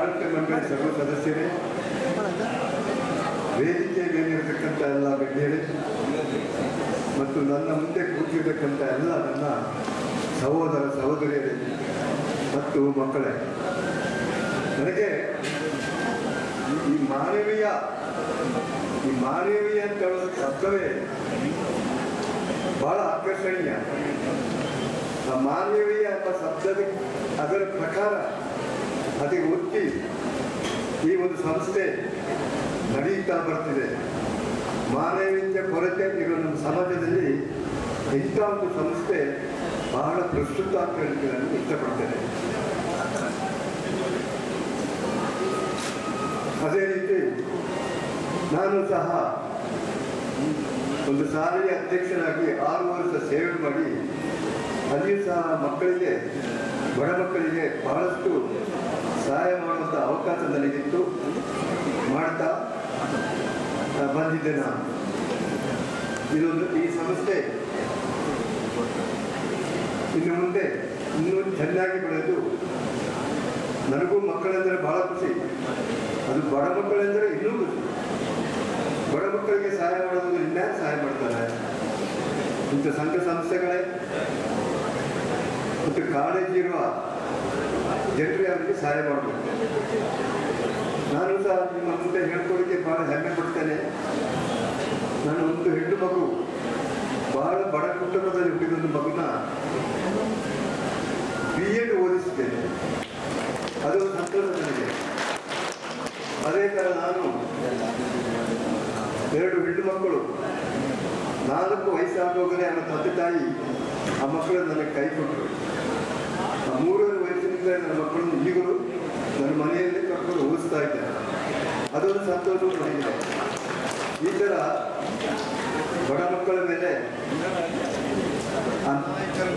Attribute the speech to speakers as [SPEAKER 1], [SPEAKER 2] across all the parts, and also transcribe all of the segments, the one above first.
[SPEAKER 1] ಆಡಳಿತ ಮಂಡಳಿ ಸರ್ವ ಸದಸ್ಯರೇ ವೇದಿಕೆ ಮೇಲಿರತಕ್ಕಂಥ ಎಲ್ಲ ಗಣ್ಯರೇ, ಮತ್ತು ನನ್ನ ಮುಂದೆ ಕೂತಿರ್ತಕ್ಕಂಥ ಎಲ್ಲ ನನ್ನ ಸಹೋದರ ಸಹೋದರಿಯರೇ ಮತ್ತು ಮಕ್ಕಳೇ. ನನಗೆ ಈ ಮಾನವೀಯ ಈ ಮಾನವೀಯ ಅಂತ ಹೇಳೋ ಶಬ್ದವೇ ಬಹಳ ಆಕರ್ಷಣೀಯ. ಆ ಮಾನವೀಯ ಎಂಬ ಶಬ್ದದ ಅದರ ಪ್ರಕಾರ ಅದಕ್ಕೆ ಒತ್ತಿ ಈ ಒಂದು ಸಂಸ್ಥೆ ನಡೀತಾ ಬರ್ತಿದೆ. ಮಾನವೀಯತೆ, ಕೊರತೆ ಇರೋ ನಮ್ಮ ಸಮಾಜದಲ್ಲಿ ಇಂಥ ಒಂದು ಸಂಸ್ಥೆ ಬಹಳ ಪ್ರಸ್ತುತ ಅಂತ ಹೇಳಿ ನಾನು ಇಷ್ಟಪಡ್ತೇನೆ. ಅದೇ ರೀತಿ ನಾನು ಸಹ ಒಂದು ಸಾರಿಗೆ ಅಧ್ಯಕ್ಷನಾಗಿ ಆರು ವರ್ಷ ಸೇವೆ ಮಾಡಿ, ಅಲ್ಲಿ ಸಹ ಮಕ್ಕಳಿಗೆ, ಬಡ ಮಕ್ಕಳಿಗೆ ಬಹಳಷ್ಟು ಸಹಾಯ ಮಾಡುವಂಥ ಅವಕಾಶ ನನಗಿತ್ತು. ಮಾಡ್ತಾ ಬಂದಿದ್ದೆ ನಾನು. ಇದೊಂದು ಈ ಸಂಸ್ಥೆ ಇನ್ನು ಮುಂದೆ ಇನ್ನೂ ಚೆನ್ನಾಗಿ ಬೆಳೆದು, ನನಗೂ ಮಕ್ಕಳೆಂದರೆ ಬಹಳ ಖುಷಿ. ಅದು ಬಡ ಮಕ್ಕಳೆಂದರೆ ಇನ್ನೂ ಖುಷಿ. ಬಡ ಮಕ್ಕಳಿಗೆ ಸಹಾಯ ಮಾಡೋದು ಇನ್ಯಾರು ಸಹಾಯ ಮಾಡ್ತಾರೆ? ಇಂಥ ಸಂಘ ಸಂಸ್ಥೆಗಳೇ? ಮತ್ತು ಕಾಲೇಜ್ ಇರುವ ಜನರಿಗೆ ಅವರಿಗೆ ಸಹಾಯ ಮಾಡಬೇಕು. ನಾನು ಸಹ ನಿಮ್ಮ ಮುಂದೆ ಹೇಳ್ಕೊಳ್ಳಿಕ್ಕೆ ಭಾಳ ಹೆಮ್ಮೆ ಪಡ್ತೇನೆ. ನಾನು ಒಂದು ಹೆಣ್ಣು ಮಗು, ಬಹಳ ಬಡ ಕುಟುಂಬದಲ್ಲಿ ಹುಟ್ಟಿದ ಒಂದು ಮಗುನ ಬಿ ಎಡ್ ಓದಿಸಿದ್ದೇನೆ. ಅದು ಸಂತೋಷ ನನಗೆ. ಅದೇ ಥರ ನಾನು ಎರಡು ಹೆಣ್ಣು ಮಕ್ಕಳು. ನಾಲ್ಕು ವಯಸ್ಸಾಗೋಗಲೇ ಅವನ ತಂದೆ ತಾಯಿ, ಆ ಮಕ್ಕಳು ನನಗೆ ಕೈ ಕೊಟ್ಟರು. ಆ ಮೂರನೇ ವಯಸ್ಸಿನಿಂದ ನನ್ನ ಮಕ್ಕಳನ್ನು ಈಗಲೂ ನನ್ನ ಮನೆಯಲ್ಲೇ ಕರ್ಕೊಂಡು ಓದಿಸ್ತಾ ಇದ್ದಾರೆ ಅದೊಂದು ಸಂತೋಷ ನನಗಿದೆ. ಈ ಥರ ಬಡ ಮಕ್ಕಳ ಮೇಲೆ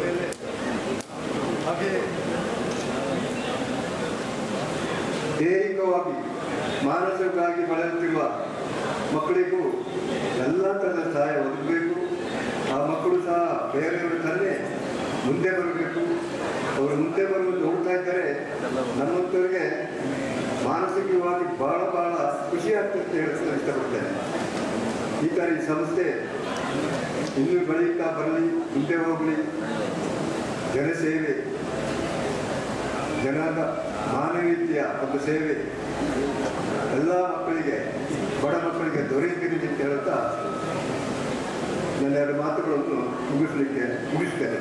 [SPEAKER 1] ಮೇಲೆ ಹಾಗೆ ದೈಹಿಕವಾಗಿ, ಮಾನಸಿಕವಾಗಿ ಬಳಲುತ್ತಿರುವ ಮಕ್ಕಳಿಗೂ ಎಲ್ಲ ಥರದ ಸಹಾಯ ಒದಗಬೇಕು ಆ ಮಕ್ಕಳು ಸಹ ಬೇರೆಯವರು ತಂದೆ ಮುಂದೆ ಬರಬೇಕು. ಅವರು ಮುಂದೆ ಬರುವುದು ನೋಡ್ತಾ ಇದ್ದರೆ. ನಮ್ಮಂಥವ್ರಿಗೆ ಮಾನಸಿಕವಾಗಿ ಬಹಳ ಬಹಳ ಖುಷಿ ಆಗ್ತದೆ ಹೇಳಕ್ಕೆ ಇಷ್ಟಪಡ್ತೇನೆ. ಈ ಥರ ಈ ಸಂಸ್ಥೆ ಇನ್ನೂ ಬೆಳೀತಾ ಬರಲಿ, ಮುಂದೆ ಹೋಗಲಿ. ಜನಸೇವೆ ಜನದ ಮಾನವೀಯತೆಯ ಒಂದು ಸೇವೆ ಎಲ್ಲ ಮಕ್ಕಳಿಗೆ, ಬಡ ಮಕ್ಕಳಿಗೆ ದೊರೆಯುತ್ತಿರಲಿ ಅಂತ ಹೇಳ್ತಾ ನನ್ನ ಎರಡು ಮಾತುಗಳನ್ನು ಮುಗಿಸಲಿಕ್ಕೆ ಮುಗಿಸ್ತೇನೆ.